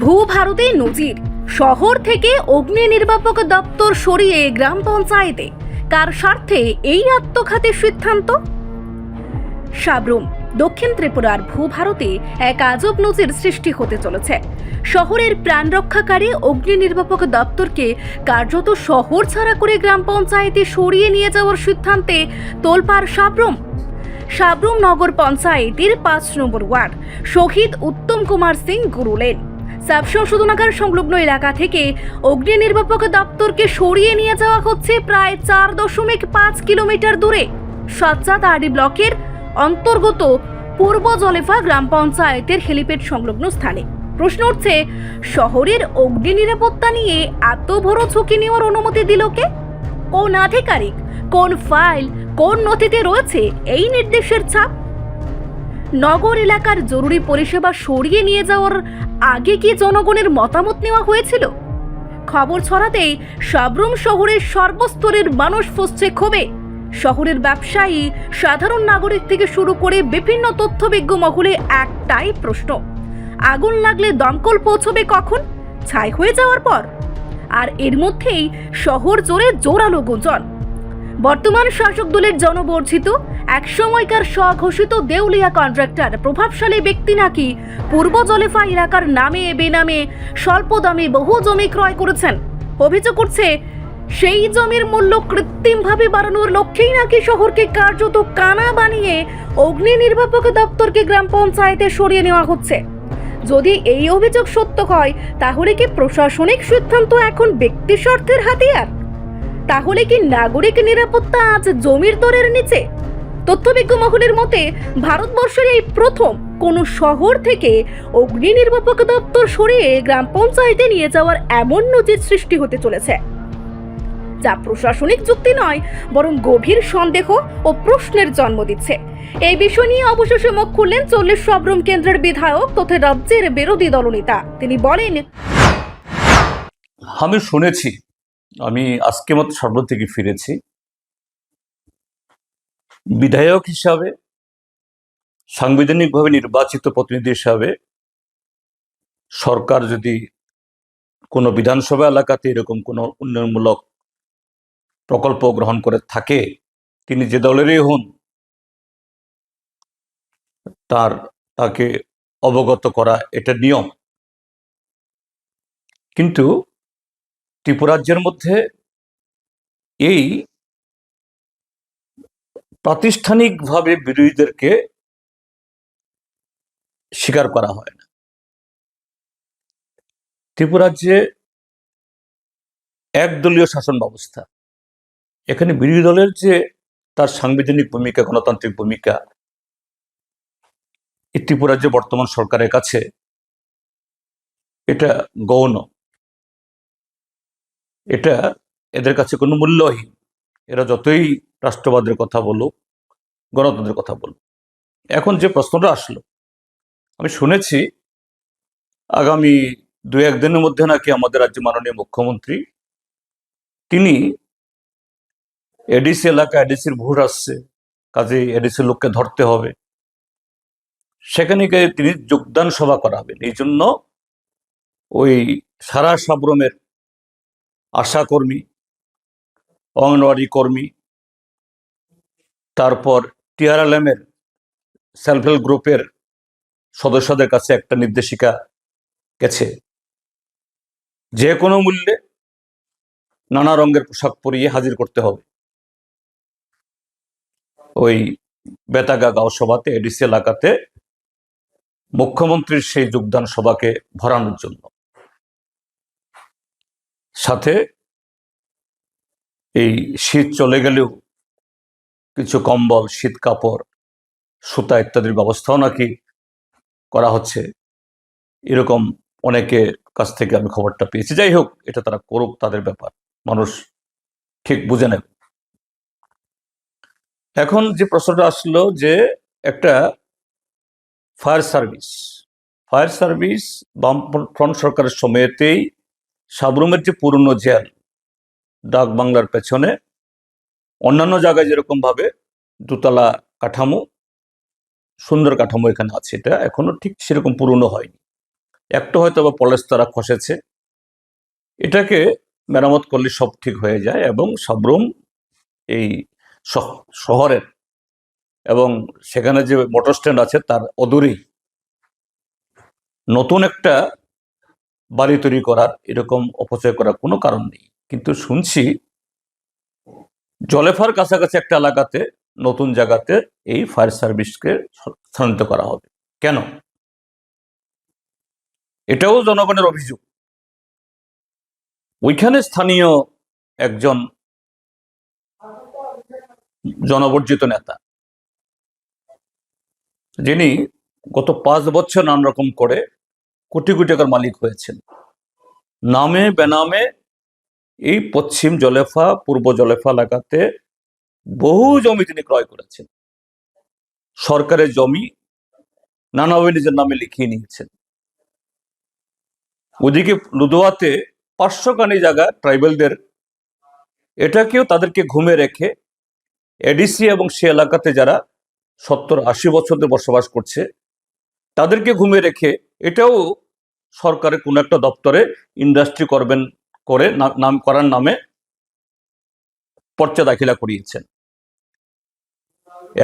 ভূ ভারতে নজির। শহর থেকে অগ্নি নির্বাপক দপ্তর সরিয়ে গ্রাম পঞ্চায়েতে। কার স্বার্থে এই আত্মঘাতের সিদ্ধান্ত? সাবরুম, দক্ষিণ ত্রিপুরার ভূভারতে এক আজব নজির সৃষ্টি হতে চলেছে। শহরের প্রাণ রক্ষাকারী অগ্নি নির্বাপক দপ্তরকে কার্যত শহর ছাড়া করে গ্রাম পঞ্চায়েতে সরিয়ে নিয়ে যাওয়ার সিদ্ধান্তে তোলপাড় সাবরুম। সাবরুম নগর পঞ্চায়েতের পাঁচ নম্বর ওয়ার্ড, শহীদ উত্তম কুমার সিং গুরুলেন। সাব সংলগ্ন এলাকা থেকে অগ্নি নির্বাপক দপ্তরকে সরিয়ে নিয়ে যাওয়া হচ্ছে প্রায় চার দশমিক পাঁচ কিলোমিটার দূরে। সাজ্জাদাহারি ব্লকের অন্তর্গত পূর্ব জলেফা গ্রাম পঞ্চায়েতের হেলিপ্যাড সংলগ্ন স্থানে। প্রশ্ন উঠছে, শহরের অগ্নি নিরাপত্তা নিয়ে এত বড় ঝুঁকি নেওয়ার অনুমতি দিল কে? কোন আধিকারিক, কোন ফাইল, কোন নথিতে রয়েছে এই নির্দেশের ছাপ? নগর এলাকার জরুরি পরিষেবা সরিয়ে নিয়ে যাওয়ার আগে কি জনগণের মতামত নেওয়া হয়েছিল? খবর ছড়াতেই সাবরুম শহরের সর্বস্তরের মানুষ ফুসছে ক্ষোভে। শহরের ব্যবসায়ী, সাধারণ নাগরিক থেকে শুরু করে বিভিন্ন তথ্যবিজ্ঞ মহলে একটাই প্রশ্ন, আগুন লাগলে দমকল পৌঁছবে কখন? ছাই হয়ে যাওয়ার পর। আর এর মধ্যেই শহর জোরে জোরালো গুঞ্জন। বর্তমান শাসক দলের জনবর্জিত এক সময়কার স্বঘোষিত দেউলিয়া কন্ট্রাক্টর, প্রভাবশালী ব্যক্তি নাকি পূর্ব জলেফা এলাকার নামে বেনামে স্বল্প দামে বহু জমি ক্রয় করেছেন? অভিযোগ করছে, সেই জমির মূল্য কৃত্রিমভাবে বাড়ানোর লক্ষ্যেই নাকি শহরকে কার্যত কানা বানিয়ে অগ্নি নির্বাপক দপ্তরকে গ্রাম পঞ্চায়েতে সরিয়ে নেওয়া হচ্ছে। যদি এই অভিযোগ সত্য হয়, তাহলে কি প্রশাসনিক সিদ্ধান্ত এখন ব্যক্তি স্বার্থের হাতিয়ার? তাহলে কি নাগরিক নিরাপত্তা আজ জমির দরের নিচে? তথ্যবিজ্ঞ মহলের মতে, ভারতবর্ষের এই প্রথম কোন শহর থেকে অগ্নি নির্বাপক দপ্তর সরিয়ে গ্রাম পঞ্চায়েতে নিয়ে যাওয়ার এমন নজির সৃষ্টি হতে চলেছে। যা প্রশাসনিক যুক্তি নয়, বরং গভীর সন্দেহ ও প্রশ্নের জন্ম দিচ্ছে। এই বিষয় নিয়ে অবশেষে মুখ খুললেন চল্লিশ সবরুম কেন্দ্রের বিধায়ক তথা রাজ্যের বিরোধী দলনেতা। তিনি বলেন, আমি শুনেছি আমি আজকে মতো সর্ব থেকে ফিরেছি। বিধায়ক হিসাবে, সাংবিধানিকভাবে নির্বাচিত প্রতিনিধি হিসাবে, সরকার যদি কোনো বিধানসভা এলাকাতে এরকম কোনো উন্নয়নমূলক প্রকল্প গ্রহণ করে থাকে, তিনি যে দলেরই হন, তার, তাকে অবগত করা এটা নিয়ম। কিন্তু ত্রিপুরাজ্যের মধ্যে এই প্রাতিষ্ঠানিকভাবে বিরোধীদেরকে স্বীকার করা হয় না। ত্রিপুরাজ্যে একদলীয় শাসন ব্যবস্থা। এখানে বিরোধী দলের যে তার সাংবিধানিক ভূমিকা, গণতান্ত্রিক ভূমিকা, এই ত্রিপুরাজ্যে বর্তমান সরকারের কাছে এটা গৌণ। এটা এদের কাছে কোনো মূল্যহীন। এরা যতই রাষ্ট্রবাদের কথা বলুক, গণতন্ত্রের কথা বলুক, এখন যে প্রশ্নটা আসলো, আমি শুনেছি আগামী দু একদিনের মধ্যে নাকি আমাদের রাজ্যের মাননীয় মুখ্যমন্ত্রী, তিনি এডিসি এলাকা, এডিসির ভোট আসছে কাজে এডিসির লোককে ধরতে হবে। সেখানে গিয়ে তিনি যোগদান সভা করাবেন। এই জন্য ওই সারা সাবরমের আশা কর্মী অঙ্গনওয়াড়ি কর্মী, তারপর টিআরএলএমের সেলফ হেল্প গ্রুপের সদস্যদের কাছে একটা নির্দেশিকা গেছে। যে কোনো মূল্যে নানা রঙের পোশাক পরিয়ে হাজির করতে হবে। ওই বেতাগা গাঁও সভাতে, এডিসি এলাকাতে মুখ্যমন্ত্রীর সেই যোগদান সভাকে ভরানোর জন্য। সাথে এই শীত চলে গেলেও কিছু কম্বল, শীত কাপড়, সুতা ইত্যাদির ব্যবস্থাও নাকি করা হচ্ছে। এরকম অনেকের কাছ থেকে আমি খবরটা পেয়েছি। যাই হোক, এটা তারা করুক, তাদের ব্যাপার। মানুষ ঠিক বুঝে নেবে। এখন যে প্রশ্নটা আসলো যে একটা ফায়ার সার্ভিস ফায়ার সার্ভিস বামফ্রন্ট সরকারের সময়তেই সাবরুমের যে পুরনো জেল ডাক বাংলার পেছনে, অন্যান্য জায়গায় যেরকম ভাবে দুতলা কাঠামো, সুন্দর কাঠামো এখানে আছে এটা, এখনও ঠিক সেরকম পুরনো হয়নি। একটা হয়তো বা পলেস্তারা খসেছে। এটাকে মেরামত করলে সব ঠিক হয়ে যায় এবং সাবরুম এই শহরের এবং সেখানে যে মোটর স্ট্যান্ড আছে তার অদূরেই নতুন একটা বাড়ি তৈরি করার, এরকম অপচয় করার কোনো কারণ নেই। কিন্তু শুনছি জলেফার কাছাকাছি একটা এলাকাতে, নতুন জায়গাতে এই ফায়ার সার্ভিসকে স্থানান্তরিত করা হবে। কেন? এটাও জনগণের অভিযোগ। ওইখানে স্থানীয় একজন জনবর্জিত নেতা, যিনি গত পাঁচ বছর নানা রকম করে কোটি কোটি টাকার মালিক হয়েছেন। নামে বেনামে এই পশ্চিম জলেফা, পূর্ব জলেফা এলাকাতে বহু জমি তিনি ক্রয় করেছেন। সরকারের জমি নানাভাবে নিজের নামে লিখিয়ে নিয়েছেন। ওদিকে লুদোয়াতে পাঁচশো কানি জায়গা ট্রাইবেলদের, এটাকেও তাদেরকে ঘুমে রেখে এডিসি এবং সে এলাকাতে যারা সত্তর আশি বছর বসবাস করছে, তাদেরকে ঘুমে রেখে এটাও সরকারের কোনো একটা দপ্তরে ইন্ডাস্ট্রি করবেন করে নাম, করার নামে পর্চা দাখিলা করিয়েছেন।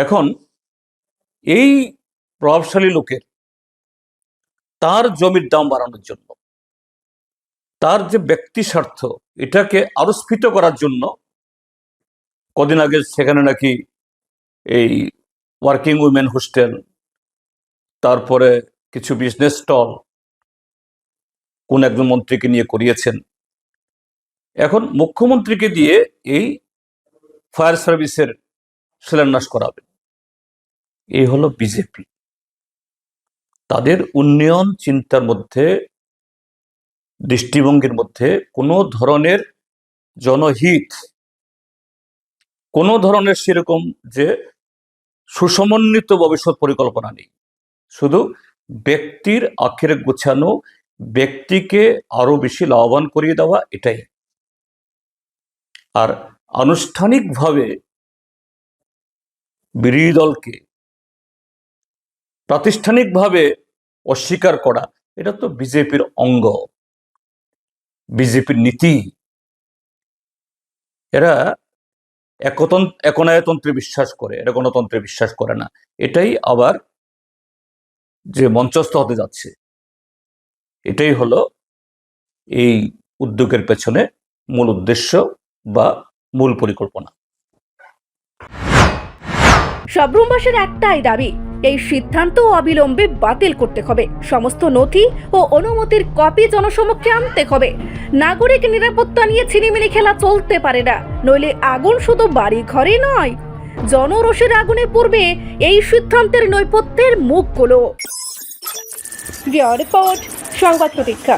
এখন এই প্রভাবশালী লোকের তার জমির দাম বাড়ানোর জন্য, তার যে ব্যক্তি স্বার্থ, এটাকে আরও স্ফীত করার জন্য কদিন আগে সেখানে নাকি এই ওয়ার্কিং উইমেন হোস্টেল তারপরে কিছু বিজনেস স্টল কোন একজন মন্ত্রীকে নিয়ে করিয়েছেন। এখন মুখ্যমন্ত্রীকে দিয়ে এই ফায়ার সার্ভিসের শিলান্যাস করাবে। এই হলো বিজেপি তাদের উন্নয়ন চিন্তার মধ্যে, দৃষ্টিভঙ্গির মধ্যে কোনো ধরনের জনহিত, কোনো ধরনের সেরকম যে সুসমন্বিত ভবিষ্যৎ পরিকল্পনা নেই। শুধু ব্যক্তির আখের গোছানো, ব্যক্তিকে আরও বেশি লাভবান করিয়ে দেওয়া, এটাই। আর আনুষ্ঠানিকভাবে বিরোধী দলকে প্রাতিষ্ঠানিকভাবে অস্বীকার করা, এটা তো বিজেপির অঙ্গ। বিজেপির নীতি। এরা একতন্ত্র একনায়তন্ত্রে বিশ্বাস করে এরা গণতন্ত্রে বিশ্বাস করে না। এটাই আবার যে মঞ্চস্থ হতে যাচ্ছে। এটাই হলো এই উদ্যোগের পেছনে মূল উদ্দেশ্য বা মূল পরিকল্পনা। সব্রমবাসের একটাই দাবি, এই সিদ্ধান্ত অবিলম্বে বাতিল করতে হবে। সমস্ত নথি ও অনুমতির কপি জনসমক্ষে আনতে হবে। নাগরিক নিরাপত্তা নিয়ে ছিনিমিনি খেলা চলতে পারে না, নইলে আগুন শুধু বাড়ি ঘরে নয় জনরোষের আগুনে পূর্বে এই সিদ্ধান্তের নৈপথ্যের মুখগুলো। রিপোর্ট সংবাদ প্রতীক্ষা।